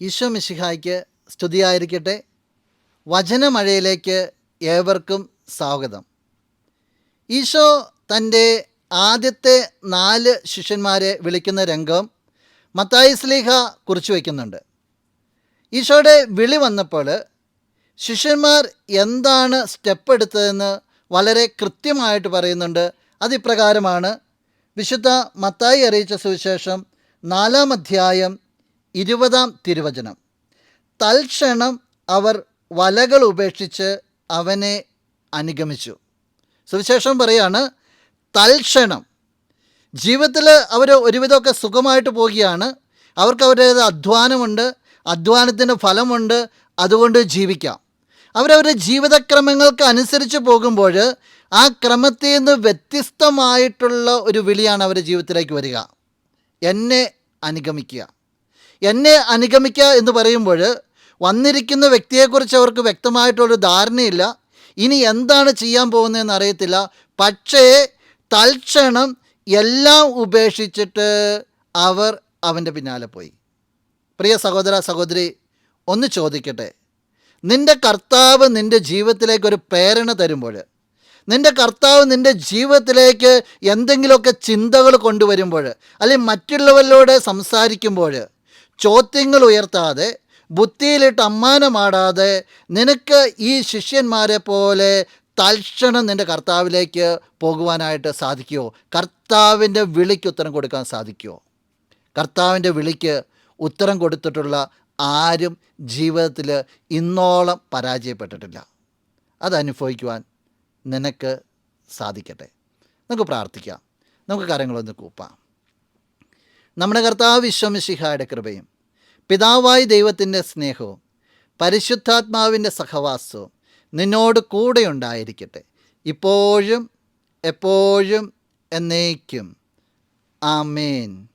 ഈശോ മിശിഹായ്ക്ക് സ്തുതിയായിരിക്കട്ടെ. വചനമഴയിലേക്ക് ഏവർക്കും സ്വാഗതം. ഈശോ തന്റെ ആദ്യത്തെ നാല് ശിഷ്യന്മാരെ വിളിക്കുന്ന രംഗം മത്തായി സ്ലീഹ കുറിച്ചു വയ്ക്കുന്നുണ്ട്. ഈശോയുടെ വിളി വന്നപ്പോൾ ശിഷ്യന്മാർ എന്താണ് സ്റ്റെപ്പ് എടുത്തതെന്ന് വളരെ കൃത്യമായിട്ട് പറയുന്നുണ്ട്. അതിപ്രകാരമാണ് വിശുദ്ധ മത്തായി അറിയിച്ച സുവിശേഷം നാലാം അധ്യായം ഇരുപതാം തിരുവചനം. തൽക്ഷണം അവർ വലകൾ ഉപേക്ഷിച്ച് അവനെ അനുഗമിച്ചു. സുവിശേഷം പറയാണ് തൽക്ഷണം. ജീവിതത്തിൽ അവർ ഒരുവിധമൊക്കെ സുഖമായിട്ട് പോവുകയാണ്. അവർക്ക് അവരുടേത് അധ്വാനമുണ്ട് അധ്വാനത്തിന്റെ ഫലമുണ്ട് അതുകൊണ്ട് ജീവിക്കാം. അവരവരുടെ ജീവിതക്രമങ്ങൾക്ക് അനുസരിച്ച് പോകുമ്പോൾ ആ ക്രമത്തിൽ നിന്ന് വ്യത്യസ്തമായിട്ടുള്ള ഒരു വിളിയാണ് അവരുടെ ജീവിതത്തിലേക്ക് വരിക. എന്നെ അനുഗമിക്കുക. എന്നെ അനുഗമിക്കുക എന്ന് പറയുമ്പോൾ വന്നിരിക്കുന്ന വ്യക്തിയെക്കുറിച്ച് അവർക്ക് വ്യക്തമായിട്ടുള്ളൊരു ധാരണയില്ല. ഇനി എന്താണ് ചെയ്യാൻ പോകുന്നതെന്ന് അറിയത്തില്ല. പക്ഷേ തൽക്ഷണം എല്ലാം ഉപേക്ഷിച്ചിട്ട് അവർ അവന്റെ പിന്നാലെ പോയി. പ്രിയ സഹോദര സഹോദരി ഒന്ന് ചോദിക്കട്ടെ. നിന്റെ കർത്താവ് നിന്റെ ജീവിതത്തിലേക്ക് ഒരു പ്രേരണ തരുമ്പോൾ നിന്റെ കർത്താവ് നിന്റെ ജീവിതത്തിലേക്ക് എന്തെങ്കിലുമൊക്കെ ചിന്തകൾ കൊണ്ടുവരുമ്പോൾ അല്ലെങ്കിൽ മറ്റുള്ളവരിലൂടെ സംസാരിക്കുമ്പോൾ ചോദ്യങ്ങൾ ഉയർത്താതെ ബുദ്ധിയിലിട്ട് അമ്മാനമാടാതെ നിനക്ക് ഈ ശിഷ്യന്മാരെ പോലെ തൽക്ഷണം നിന്റെ കർത്താവിലേക്ക് പോകുവാനായിട്ട് സാധിക്കുമോ കർത്താവിന്റെ വിളിക്ക് ഉത്തരം കൊടുക്കാൻ സാധിക്കുമോ കർത്താവിന്റെ വിളിക്ക് ഉത്തരം കൊടുത്തിട്ടുള്ള ആരും ജീവിതത്തിൽ ഇന്നോളം പരാജയപ്പെട്ടിട്ടില്ല. അതനുഭവിക്കുവാൻ നിനക്ക് സാധിക്കട്ടെ. നമുക്ക് പ്രാർത്ഥിക്കാം. നമുക്ക് കാര്യങ്ങളൊന്ന് കൂപ്പാം. നമ്മുടെ കർത്താവ് വിശ്വമിശിഹായുടെ കൃപയും പിതാവായ ദൈവത്തിന്റെ സ്നേഹവും പരിശുദ്ധാത്മാവിന്റെ സഹവാസവും നിന്നോട് കൂടെ ഉണ്ടായിരിക്കട്ടെ. ഇപ്പോഴും എപ്പോഴും എന്നേക്കും. ആമേൻ.